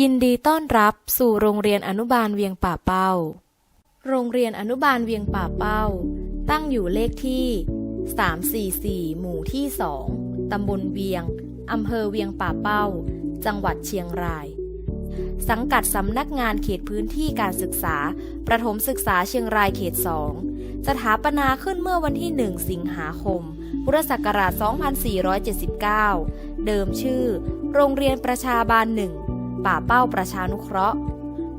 ยินดีต้อนรับสู่โรงเรียนอนุบาลเวียงป่าเป้า โรงเรียนอนุบาลเวียงป่าเป้า ตั้งอยู่เลขที่ 344 หมู่ที่ 2 ตำบลเวียง อำเภอเวียงป่าเป้า จังหวัดเชียงราย สังกัดสำนักงานเขตพื้นที่การศึกษา ประถมศึกษาเชียงรายเขต 2 สถาปนาขึ้นเมื่อวันที่ 1 สิงหาคม พุทธศักราช 2479 เดิมชื่อ โรงเรียนประชาบาลหนึ่ง ป่าเป้าประชานุเคราะห์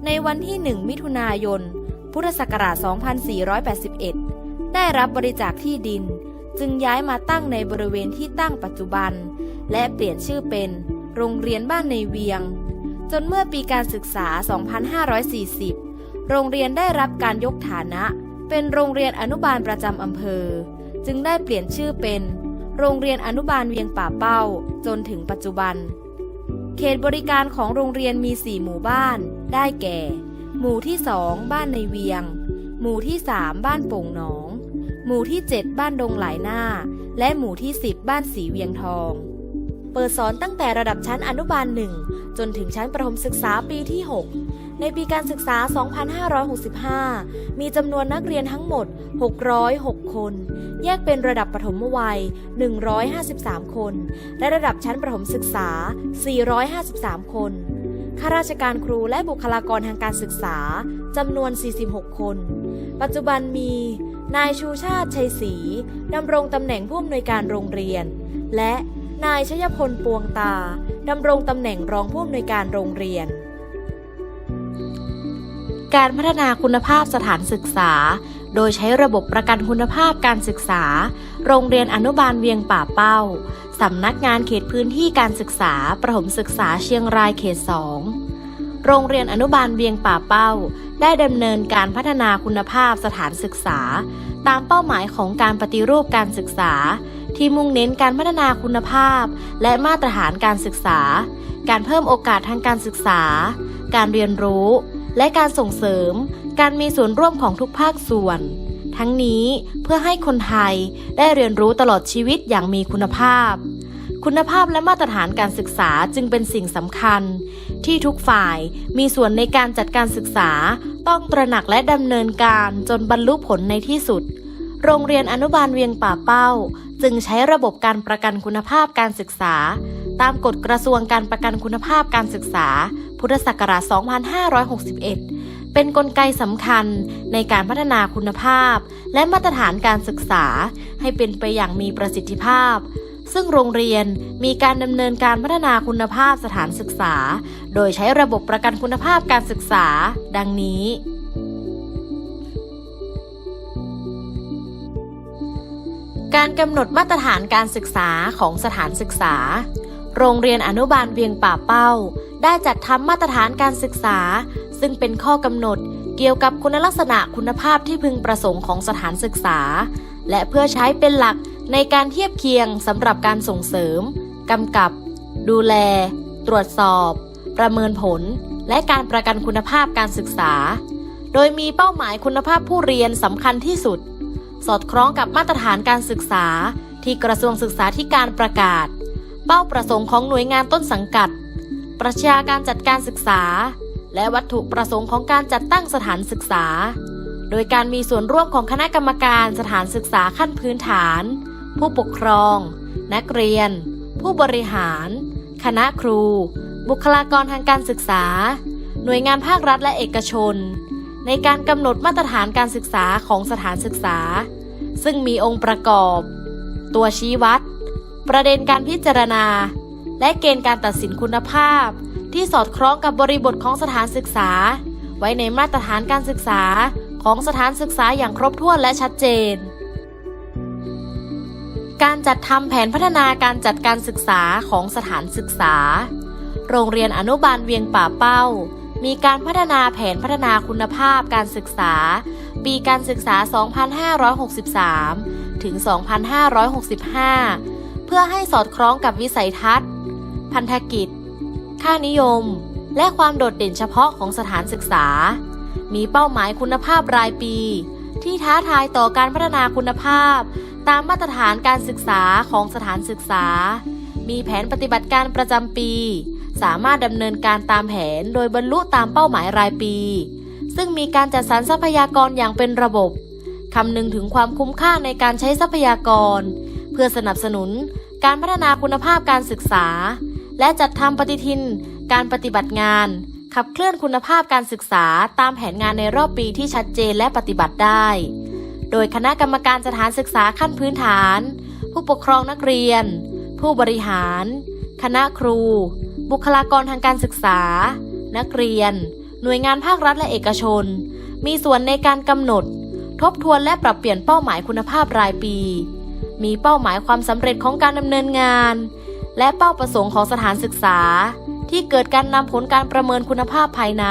ในวันที่ 1 มิถุนายน พุทธศักราช 2481 ได้รับบริจาคที่ดิน จึงย้ายมาตั้งในบริเวณที่ตั้งปัจจุบัน และเปลี่ยนชื่อเป็น โรงเรียนบ้านในเวียง จนเมื่อปีการศึกษา 2540 โรงเรียนได้รับการยกฐานะ เป็นโรงเรียนอนุบาลประจำอำเภอ จึงได้เปลี่ยนชื่อเป็น โรงเรียนอนุบาลเวียงป่าเป้า จนถึงปัจจุบัน เขตบริการของโรงเรียนมี 4 หมู่บ้าน ได้แก่ หมู่ที่ 2 บ้านในเวียง หมู่ที่ 3 บ้านโป่งหนอง หมู่ที่ 7 บ้านดงหลายหน้า และหมู่ที่ 10 บ้านสีเวียงทอง เปิดสอนตั้งแต่ระดับชั้นอนุบาล 1 จนถึงชั้นประถมศึกษาปีที่ 6 ในปีการศึกษา 2565 มีจำนวนนักเรียนทั้งหมด 606 คน แยกเป็นระดับประถมวัย 153 คน และระดับชั้นประถมศึกษา 453 คนข้าราชการครูและบุคลากรทางการศึกษาจำนวน 46 คน ปัจจุบันมี นายชูชาติชัยศรีดำรงตำแหน่งผู้อำนวยการโรงเรียน และนายชยพลปวงตาดำรงตำแหน่งรองผู้อำนวยการโรงเรียน การพัฒนาคุณภาพสถานศึกษา โดยใช้ระบบประกันคุณภาพการศึกษา โรงเรียนอนุบาลเวียงป่าเป้า สำนักงานเขตพื้นที่การศึกษา ประถมศึกษาเชียงรายเขต 2 โรงเรียนอนุบาลเวียงป่าเป้า ได้ดำเนินการพัฒนาคุณภาพสถานศึกษา ตามเป้าหมายของการปฏิรูปการศึกษา ที่มุ่งเน้นการพัฒนาคุณภาพ และมาตรฐานการศึกษา การเพิ่มโอกาสทางการศึกษา การเรียนรู้ และการส่งเสริมการมีส่วนร่วมของทุกภาคส่วน ทั้งนี้เพื่อให้คนไทยได้เรียนรู้ตลอดชีวิตอย่างมีคุณภาพ คุณภาพและมาตรฐานการศึกษาจึงเป็นสิ่งสำคัญ ที่ทุกฝ่ายมีส่วนในการจัดการศึกษาต้องตระหนักและดำเนินการจนบรรลุผลในที่สุด โรงเรียนอนุบาลเวียงป่าเป้า จึงใช้ระบบการประกันคุณภาพการศึกษา ตามกฎกระทรวงการประกันคุณภาพการศึกษา พุทธศักราช 2561 เป็นนกลไกสำคัญในการพัฒนาคุณภาพ และมาตรฐานการศึกษา ให้เป็นไปอย่างมีประสิทธิภาพ ซึ่งโรงเรียนมีการดำเนินการพัฒนาคุณภาพสถานศึกษา โดยใช้ระบบประกันคุณภาพการศึกษา ดังนี้การกำหนดมาตรฐานการศึกษาของสถานศึกษา โรงเรียนอนุบาลเวียงป่าเป้า ได้จัดทำมาตรฐานการศึกษา ซึ่งเป็นข้อกำหนดเกี่ยวกับคุณลักษณะคุณภาพที่พึงประสงค์ของสถานศึกษา และเพื่อใช้เป็นหลักในการเทียบเคียงสำหรับการส่งเสริมกำกับ ดูแล ตรวจสอบ ประเมินผล และการประกันคุณภาพการศึกษา โดยมีเป้าหมายคุณภาพผู้เรียนสำคัญที่สุด สอดคล้องกับมาตรฐานการศึกษาที่กระทรวงศึกษาธิการประกาศ เป้าประสงค์ของหน่วยงานต้นสังกัด ปรัชาการจัดการศึกษา และวัตถุประสงค์ของการจัดตั้งสถานศึกษา โดยการมีส่วนร่วมของคณะกรรมการสถานศึกษาขั้นพื้นฐาน ผู้ปกครอง นักเรียน ผู้บริหาร คณะครู บุคลากรทางการศึกษา หน่วยงานภาครัฐและเอกชน ในการกำหนดมาตรฐานการศึกษาของสถานศึกษา ซึ่งมีองค์ประกอบ ตัวชี้วัด ประเด็นการพิจารณา และเกณฑ์การตัดสินคุณภาพ ที่สอดคล้องกับบริบทของสถานศึกษา ไว้ในมาตรฐานการศึกษาของสถานศึกษาอย่างครบถ้วนและชัดเจน การจัดทำแผนพัฒนาการจัดการศึกษาของสถานศึกษา โรงเรียนอนุบาลเวียงป่าเป้า มีการพัฒนาแผนพัฒนาคุณภาพการศึกษา ปีการศึกษา 2563 ถึง 2565 พื่อให้สอดคล้องกับวิสัยทัศน์ พันธกิจ ค่านิยม และความโดดเด่นเฉพาะของสถานศึกษา มีเป้าหมายคุณภาพรายปี ที่ท้าทายต่อการพัฒนาคุณภาพ ตามมาตรฐานการศึกษาของสถานศึกษา มีแผนปฏิบัติการประจำปี สามารถดำเนินการตามแผนโดยบรรลุตามเป้าหมายรายปี ซึ่งมีการจัดสรรทรัพยากรอย่างเป็นระบบคำนึงถึงความคุ้มค่าในการใช้ทรัพยากร เพื่อสนับสนุน การพัฒนาคุณภาพการศึกษา และจัดทำปฏิทิน การปฏิบัติงาน ขับเคลื่อนคุณภาพการศึกษาตามแผนงานในรอบปีที่ชัดเจนและปฏิบัติได้ โดยคณะกรรมการสถานศึกษาขั้นพื้นฐาน ผู้ปกครองนักเรียน ผู้บริหาร คณะครู บุคลากรทางการศึกษา นักเรียน หน่วยงานภาครัฐและเอกชน มีส่วนในการกำหนด ทบทวนและปรับเปลี่ยนเป้าหมายคุณภาพรายปี มีเป้าหมายความสำเร็จของการดำเนินงาน และเป้าประสงค์ของสถานศึกษา ที่เกิดการนำผลการประเมินคุณภาพภายใน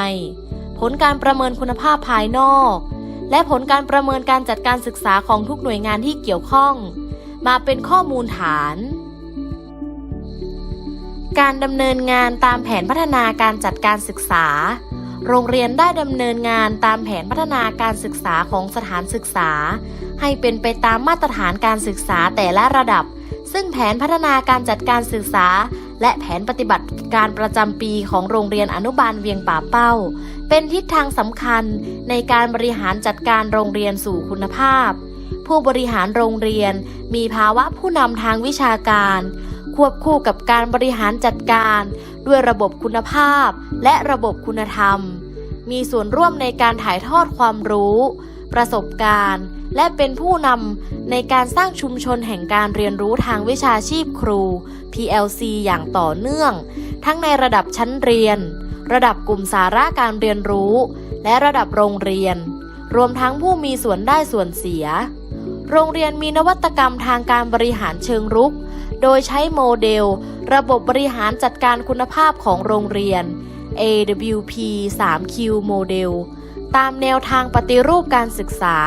ผลการประเมินคุณภาพภายนอก และผลการประเมินการจัดการศึกษาของทุกหน่วยงานที่เกี่ยวข้อง มาเป็นข้อมูลฐาน การดำเนินงานตามแผนพัฒนาการจัดการศึกษา โรงเรียนได้ดำเนินงานตามแผนพัฒนาการศึกษาของสถานศึกษา ให้เป็นไปตามมาตรฐานการศึกษาแต่ละระดับ ซึ่งแผนพัฒนาการจัดการศึกษา และแผนปฏิบัติการประจำปีของโรงเรียนอนุบาลเวียงป่าเป้า เป็นทิศทางสำคัญในการบริหารจัดการโรงเรียนสู่คุณภาพ ผู้บริหารโรงเรียนมีภาวะผู้นำทางวิชาการ ควบคู่กับการบริหารจัดการ ด้วยระบบคุณภาพ และระบบคุณธรรม มีส่วนร่วมในการถ่ายทอดความรู้ ประสบการณ์ และเป็นผู้นำในการสร้างชุมชนแห่งการเรียนรู้ทางวิชาชีพครู PLC อย่างต่อเนื่อง ทั้งในระดับชั้นเรียน ระดับกลุ่มสาระการเรียนรู้ และระดับโรงเรียน รวมทั้งผู้มีส่วนได้ส่วนเสีย โรงเรียนมีนวัตกรรมทางการบริหารเชิงรุก โดยใช้โมเดล ระบบบริหารจัดการคุณภาพของโรงเรียน AWP 3Q โมเดล ตามแนวทางปฏิรูปการศึกษา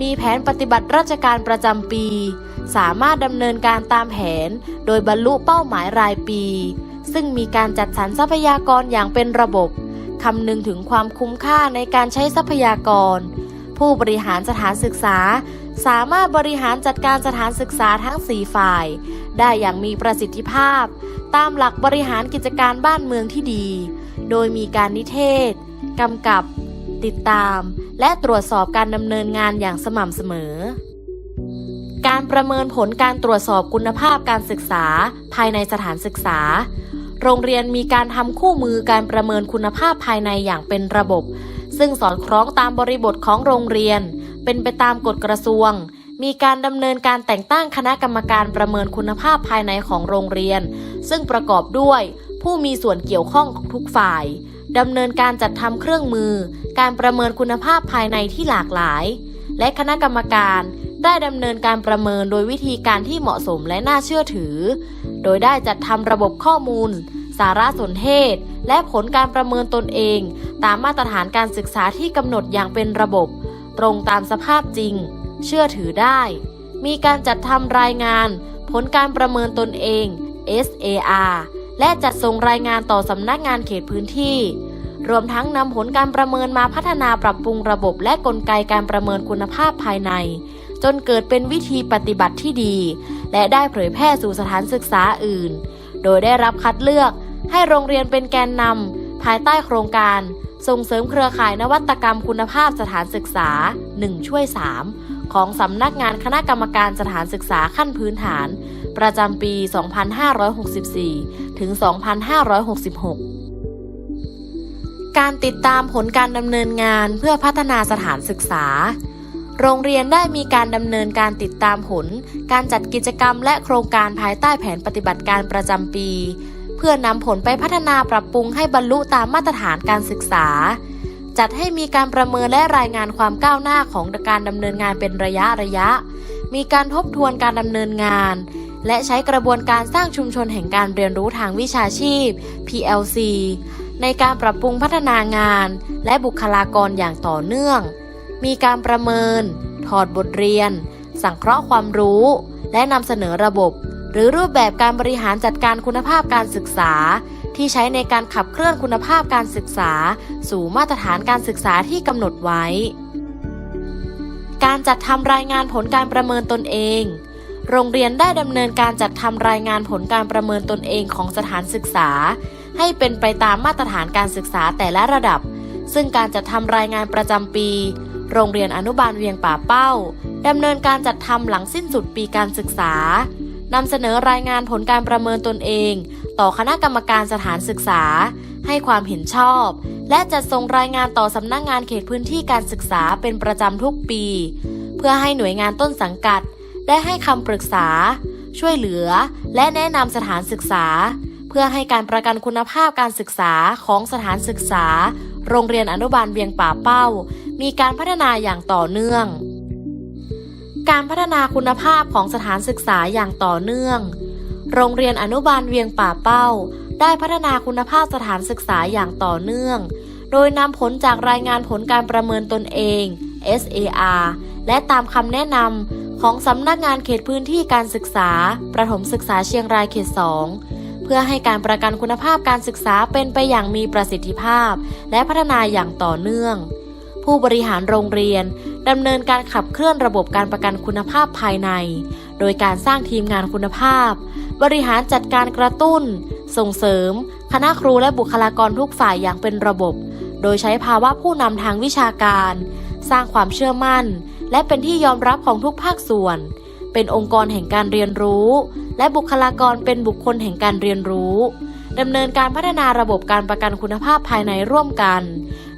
มีแผนปฏิบัติราชการประจำปี สามารถดำเนินการตามแผน โดยบรรลุเป้าหมายรายปี ซึ่งมีการจัดสรรทรัพยากรอย่างเป็นระบบ คำนึงถึงความคุ้มค่าในการใช้ทรัพยากร ผู้บริหารสถานศึกษา สามารถบริหารจัดการสถานศึกษาทั้ง 4 ฝ่าย ได้อย่างมีประสิทธิภาพ ตามหลักบริหารกิจการบ้านเมืองที่ดี โดยมีการนิเทศ กำกับ ติดตาม และตรวจสอบการดำเนินงานอย่างสม่ำเสมอ การประเมินผลการตรวจสอบคุณภาพการศึกษา ภายในสถานศึกษา โรงเรียนมีการทำคู่มือการประเมินคุณภาพภายในอย่างเป็นระบบ ซึ่งสอดคล้องตามบริบทของโรงเรียน เป็นไปตามกฎกระทรวง มีการดำเนินการแต่งตั้งคณะกรรมการประเมินคุณภาพภายในของโรงเรียน ซึ่งประกอบด้วยผู้มีส่วนเกี่ยวข้องของทุกฝ่ายดำเนินการจัดทำเครื่องมือ การประเมินคุณภาพภายในที่หลากหลาย และคณะกรรมการได้ดำเนินการประเมินโดยวิธีการที่เหมาะสมและน่าเชื่อถือ โดยได้จัดทำระบบข้อมูล สารสนเทศ และผลการประเมินตนเอง ตามมาตรฐานการศึกษาที่กำหนดอย่างเป็นระบบ ตรงตามสภาพจริง เชื่อถือได้ มีการจัดทำรายงาน ผลการประเมินตนเอง SAR และจัดส่งรายงานต่อสำนักงานเขตพื้นที่ รวมทั้งนำผลการประเมินมาพัฒนาปรับปรุงระบบและกลไกการประเมินคุณภาพภายใน จนเกิดเป็นวิธีปฏิบัติที่ดี และได้เผยแพร่สู่สถานศึกษาอื่น โดยได้รับคัดเลือกให้โรงเรียนเป็นแกนนำภายใต้โครงการ ส่งเสริมเครือข่ายนวัตกรรมคุณภาพสถานศึกษา 1 ช่วย 3 ของสำนักงานคณะกรรมการสถานศึกษาขั้นพื้นฐาน ประจำปี 2564 ถึง 2566 การติดตามผลการดำเนินงานเพื่อพัฒนาสถานศึกษา โรงเรียนได้มีการดำเนินการติดตามผล การจัดกิจกรรมและโครงการภายใต้แผนปฏิบัติการประจำปี เพื่อนำผลไปพัฒนาปรับปรุงให้บรรลุตามมาตรฐานการศึกษา จัดให้มีการประเมินและรายงานความก้าวหน้าของการดำเนินงานเป็นระยะระยะ มีการทบทวนการดำเนินงาน และใช้กระบวนการสร้างชุมชนแห่งการเรียนรู้ทางวิชาชีพ PLC ในการปรับปรุงพัฒนางาน และบุคลากรอย่างต่อเนื่อง มีการประเมิน ถอดบทเรียน สังเคราะห์ความรู้ และนำเสนอระบบ หรือรูปแบบการบริหารจัดการคุณภาพการศึกษา ที่ใช้ในการขับเคลื่อนคุณภาพการศึกษา สู่มาตรฐานการศึกษาที่กำหนดไว้ การจัดทำรายงานผลการประเมินตนเอง โรงเรียนได้ดำเนินการจัดทำรายงานผลการประเมินตนเองของสถานศึกษา ให้เป็นไปตามมาตรฐานการศึกษาแต่ละระดับ ซึ่งการจัดทำรายงานประจำปี โรงเรียนอนุบาลเวียงป่าเป้าดำเนินการจัดทำหลังสิ้นสุดปีการศึกษา นำเสนอรายงานผลการประเมินตนเอง ต่อคณะกรรมการสถานศึกษา ให้ความเห็นชอบ และจัดส่งรายงานต่อสำนักงงานเขตพื้นที่การศึกษาเป็นประจำทุกปี เพื่อให้หน่วยงานต้นสังกัด ได้ให้คำปรึกษา ช่วยเหลือ และแนะนำสถานศึกษา เพื่อให้การประกันคุณภาพการศึกษาของสถานศึกษา โรงเรียนอนุบาลเวียงป่าเป้า มีการพัฒนาอย่างต่อเนื่อง การพัฒนาคุณภาพของสถานศึกษาอย่างต่อเนื่อง โรงเรียนอนุบาลเวียงป่าเป้า ได้พัฒนาคุณภาพสถานศึกษาอย่างต่อเนื่อง โดยนำผลจากรายงานผลการประเมินตนเอง SAR และตามคำแนะนำของสำนักงานเขตพื้นที่การศึกษา ประถมศึกษาเชียงรายเขต 2 เพื่อให้การประกันคุณภาพการศึกษาเป็นไปอย่างมีประสิทธิภาพ และพัฒนาอย่างต่อเนื่อง ผู้บริหารโรงเรียนดำเนินการขับเคลื่อนระบบการประกันคุณภาพภายใน โดยการสร้างทีมงานคุณภาพ บริหารจัดการกระตุ้น ส่งเสริม คณะครูและบุคลากรทุกฝ่ายอย่างเป็นระบบ โดยใช้ภาวะผู้นำทางวิชาการ สร้างความเชื่อมั่น และเป็นที่ยอมรับของทุกภาคส่วน เป็นองค์กรแห่งการเรียนรู้ และบุคลากรเป็นบุคคลแห่งการเรียนรู้ดำเนินการพัฒนาระบบการประกันคุณภาพภายในร่วมกัน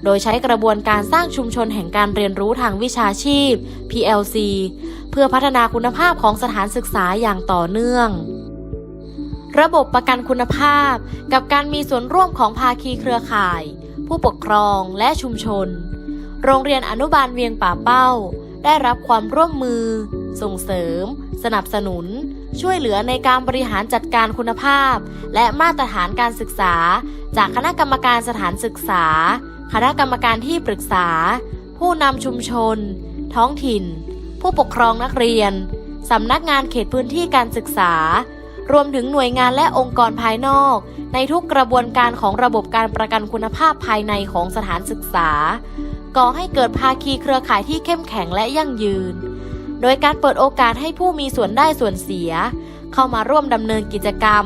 โดยใช้กระบวนการสร้างชุมชนแห่งการเรียนรู้ทางวิชาชีพ PLC เพื่อพัฒนาคุณภาพของสถานศึกษาอย่างต่อเนื่อง ระบบประกันคุณภาพ กับการมีส่วนร่วมของภาคีเครือข่าย ผู้ปกครองและชุมชน โรงเรียนอนุบาลเวียงป่าเป้า ได้รับความร่วมมือ ส่งเสริม สนับสนุนช่วยเหลือในการบริหารจัดการคุณภาพ และมาตรฐานการศึกษา จากคณะกรรมการสถานศึกษา คณะกรรมการที่ปรึกษา ผู้นำชุมชน ท้องถิ่น ผู้ปกครองนักเรียน สำนักงานเขตพื้นที่การศึกษา รวมถึงหน่วยงานและองค์กรภายนอก ในทุกกระบวนการของระบบการประกันคุณภาพภายในของสถานศึกษา ก่อให้เกิดภาคีเครือข่ายที่เข้มแข็งและยั่งยืน โดยการเปิดโอกาสให้ผู้มีส่วนได้ส่วนเสีย เข้ามาร่วมดำเนินกิจกรรม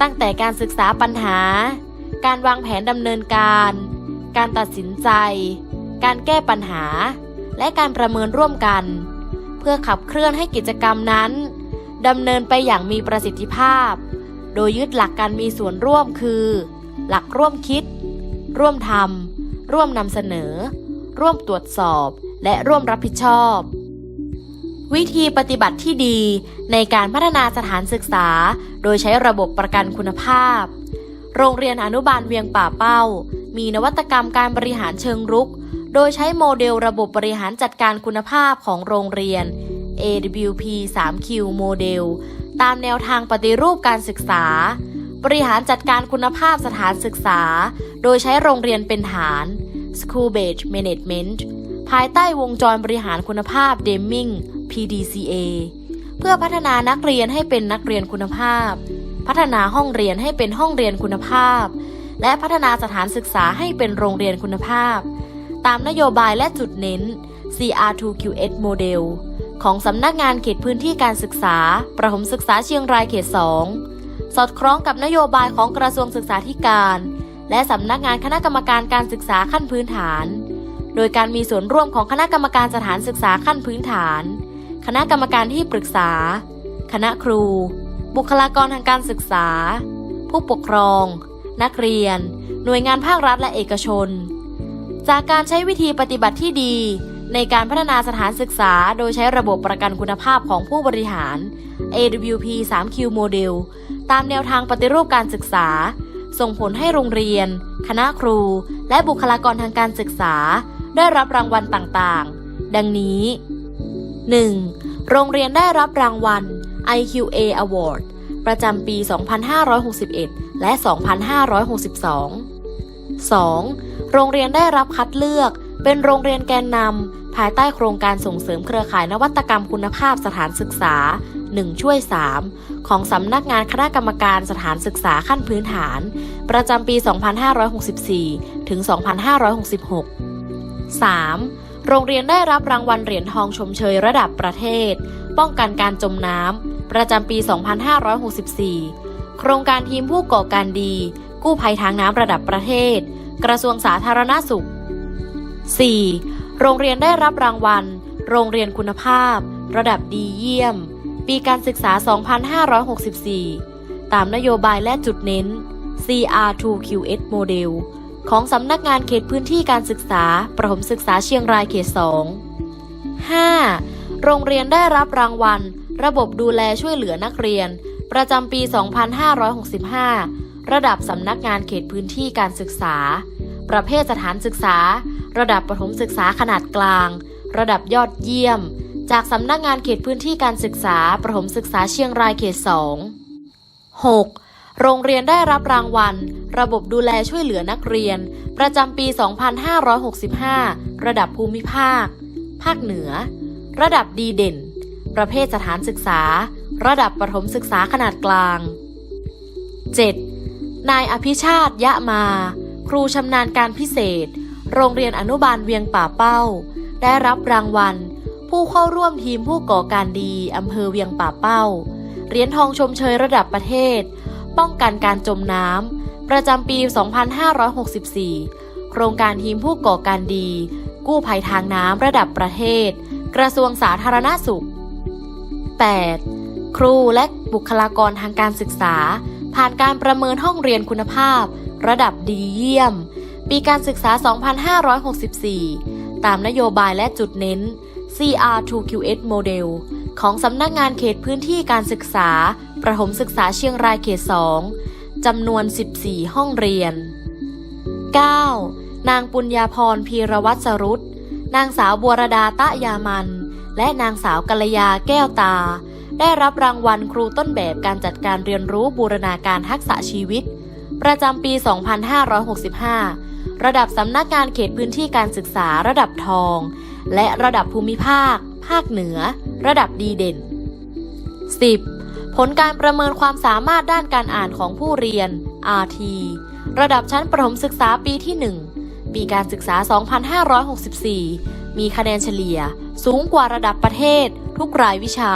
ตั้งแต่การศึกษาปัญหา การวางแผนดำเนินการ การตัดสินใจ การแก้ปัญหา และการประเมินร่วมกัน เพื่อขับเคลื่อนให้กิจกรรมนั้นดำเนินไปอย่างมีประสิทธิภาพ โดยยึดหลักการมีส่วนร่วมคือ หลักร่วมคิด ร่วมทำร่วมนำเสนอ ร่วมตรวจสอบ และร่วมรับผิดชอบ วิธีปฏิบัติที่ดีในการพัฒนาสถานศึกษา โดยใช้ระบบประกันคุณภาพ โรงเรียนอนุบาลเวียงป่าเป้า มีนวัตกรรมการบริหารเชิงรุก โดยใช้โมเดลระบบบริหารจัดการคุณภาพของโรงเรียน AWP 3Q โมเดล ตามแนวทางปฏิรูปการศึกษา บริหารจัดการคุณภาพสถานศึกษา โดยใช้โรงเรียนเป็นฐาน School Based Management ภายใต้วงจรบริหารคุณภาพ Deming PDCA เพื่อพัฒนานักเรียนให้เป็นนักเรียนคุณภาพ พัฒนาห้องเรียนให้เป็นห้องเรียนคุณภาพ และพัฒนาสถานศึกษาให้เป็นโรงเรียนคุณภาพ ตามนโยบายและจุดเน้น CR2QS โมเดลของสำนักงานเขตพื้นที่การศึกษา ประถมศึกษาเชียงรายเขต 2 สอดคล้องกับนโยบายของกระทรวงศึกษาธิการ และสำนักงานคณะกรรมการการศึกษาขั้นพื้นฐาน โดยการมีส่วนร่วมของคณะกรรมการสถานศึกษาขั้นพื้นฐาน คณะกรรมการที่ปรึกษา คณะครู บุคลากรทางการศึกษา ผู้ปกครอง นักเรียน หน่วยงานภาครัฐและเอกชน จากการใช้วิธีปฏิบัติที่ดี ในการพัฒนาสถานศึกษา โดยใช้ระบบประกันคุณภาพของผู้บริหาร AWP 3Q โมเดลตามแนวทางปฏิรูปการศึกษา ส่งผลให้โรงเรียน คณะครู และบุคลากรทางการศึกษา ได้รับรางวัลต่างๆ ดังนี้ 1. โรงเรียนได้รับรางวัล IQA Award ประจำปี 2561 และ 2562 2. โรงเรียนได้รับคัดเลือก เป็นโรงเรียนแกนนำภายใต้โครงการส่งเสริมเครือข่ายนวัตกรรมคุณภาพสถานศึกษา 1 ช่วย 3 ของสำนักงานคณะกรรมการสถานศึกษาขั้นพื้นฐาน ประจำปี 2564 ถึง 2566 3. โรงเรียนได้รับรางวัลเหรียญทองชมเชยระดับประเทศ ป้องกันการจมน้ำ ประจำปี 2564 โครงการทีมผู้ก่อการดี กู้ภัยทางน้ำระดับประเทศ กระทรวงสาธารณสุข 4. โรงเรียนได้รับรางวัล โรงเรียนคุณภาพ ระดับดีเยี่ยม ปีการศึกษา 2564 ตามนโยบายและจุดเน้น CR2QS Model ของสำนักงานเขตพื้นที่การศึกษา ประถมศึกษาเชียงรายเขต 2 5. โรงเรียนได้รับรางวัล ระบบดูแลช่วยเหลือนักเรียน ประจำปี 2565 ระดับสำนักงานเขตพื้นที่การศึกษา ประเภทสถานศึกษา ระดับประถมศึกษาขนาดกลาง ระดับยอดเยี่ยม จากสำนักงานเขตพื้นที่การศึกษา ประถมศึกษาเชียงรายเขต 2 6. โรงเรียนได้รับรางวัล ระบบดูแลช่วยเหลือนักเรียน ประจำปี 2565 ระดับภูมิภาค ภาคเหนือ ระดับดีเด่น ประเภทสถานศึกษา ระดับประถมศึกษาขนาดกลาง 7. นายอภิชาติยะมา ครูชำนาญการพิเศษ โรงเรียนอนุบาลเวียงป่าเป้า ได้รับรางวัล ผู้เข้าร่วมทีมผู้ก่อการดีอำเภอเวียงป่าเป้า เหรียญทองชมเชยระดับประเทศ ป้องกันการจมน้ำประจำปี 2564 โครงการทีมผู้ก่อการดี กู้ภัยทางน้ำระดับประเทศ กระทรวงสาธารณสุข 8. ครูและบุคลากรทางการศึกษา ผ่านการประเมินห้องเรียนคุณภาพ ระดับดีเยี่ยม ปีการศึกษา 2564 ตามนโยบายและจุดเน้น CR2QS Model ของสำนักงานเขตพื้นที่การศึกษา ประถมศึกษาเชียงรายเขต 2 จำนวน 14 ห้องเรียน 9. นางปุญญาพรพีรวัตรสรุตนางสาวบัวรดาตะยามัน และนางสาวกัลยาแก้วตา ได้รับรางวัลครูต้นแบบการจัดการเรียนรู้บูรณาการทักษะชีวิต ประจำปี 2565 ระดับสำนักงานเขตพื้นที่การศึกษาระดับทอง และระดับภูมิภาค ภาคเหนือ ระดับดีเด่น 10. ผลการประเมินความสามารถด้านการอ่านของผู้เรียน RT ระดับชั้นประถมศึกษาปีที่ 1 ปีการศึกษา 2564 มีคะแนนเฉลี่ยสูงกว่าระดับประเทศทุกรายวิชา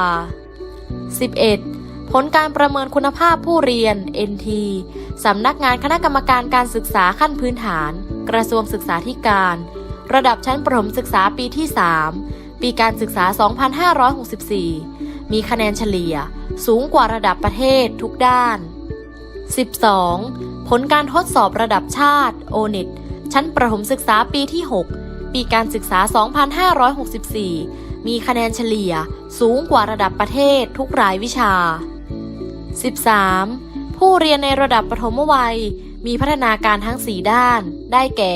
11. ผลการประเมินคุณภาพผู้เรียน NT สำนักงานคณะกรรมการการศึกษาขั้นพื้นฐาน กระทรวงศึกษาธิการ ระดับชั้นประถมศึกษาปีที่ 3 ปีการศึกษา 2564 มีคะแนนเฉลี่ยสูงกว่าระดับประเทศทุกด้าน 12. ผลการทดสอบระดับชาติ ONET ชั้นประถมศึกษาปีที่ 6 ปีการศึกษา 2564 มีคะแนนเฉลี่ยสูงกว่าระดับประเทศทุกรายวิชา 13. ผู้เรียนในระดับปฐมวัย มีพัฒนาการทั้ง 4 ด้าน ได้แก่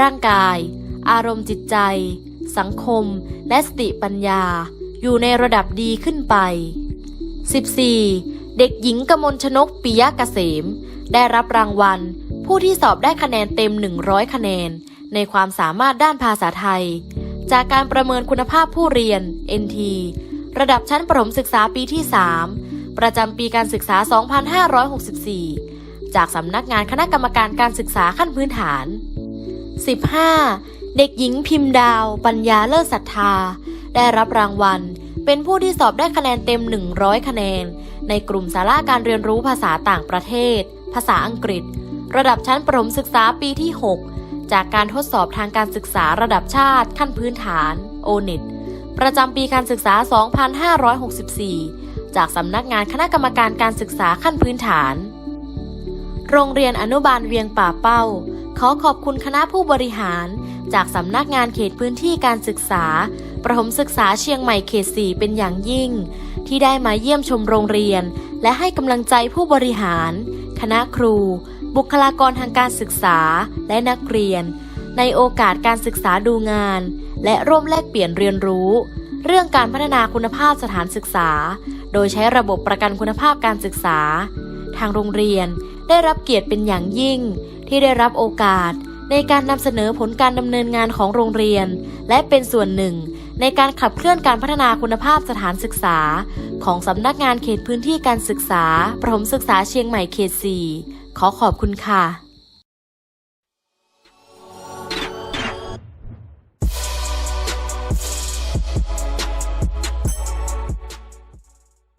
ร่างกาย อารมณ์จิตใจ สังคม และสติปัญญา อยู่ในระดับดีขึ้นไป 14. เด็กหญิงกมลชนกปิยะเกษม ได้รับรางวัล ผู้ที่สอบได้คะแนนเต็ม 100 คะแนน ในความสามารถด้านภาษาไทย จากการประเมินคุณภาพผู้เรียน NT ระดับชั้นประถมศึกษาปีที่ 3 ประจำปีการศึกษา 2564 จากสำนักงานคณะกรรมการการศึกษาขั้นพื้นฐาน 15. เด็กหญิงพิมพ์ดาว ปัญญาเลิศศรัทธา ได้รับรางวัล เป็นผู้ที่สอบได้คะแนนเต็ม 100 คะแนน ในกลุ่มสาระการเรียนรู้ภาษาต่างประเทศ ภาษาอังกฤษ ระดับชั้นประถมศึกษาปีที่ 6 จากการทดสอบทางการศึกษาระดับชาติขั้นพื้นฐาน ONET ประจำปีการศึกษา 2564 จากสำนักงานคณะกรรมการการศึกษาขั้นพื้นฐาน โรงเรียนอนุบาลเวียงป่าเป้า ขอขอบคุณคณะผู้บริหาร จากสำนักงานเขตพื้นที่การศึกษา ประถมศึกษาเชียงใหม่เขต 4 เป็นอย่างยิ่ง ที่ได้มาเยี่ยมชมโรงเรียน และให้กำลังใจผู้บริหาร คณะครู บุคลากรทางการศึกษาและนักเรียน ในโอกาสการศึกษาดูงาน และร่วมแลกเปลี่ยนเรียนรู้ เรื่องการพัฒนาคุณภาพสถานศึกษา โดยใช้ระบบประกันคุณภาพการศึกษา ทางโรงเรียนได้รับเกียรติเป็นอย่างยิ่ง ที่ได้รับโอกาสในการนำเสนอผลการดำเนินงานของโรงเรียน และเป็นส่วนหนึ่ง ในการขับเคลื่อนการพัฒนาคุณภาพสถานศึกษา ของสำนักงานเขตพื้นที่การศึกษา ประถมศึกษาเชียงใหม่เขต 4 ขอขอบคุณค่ะ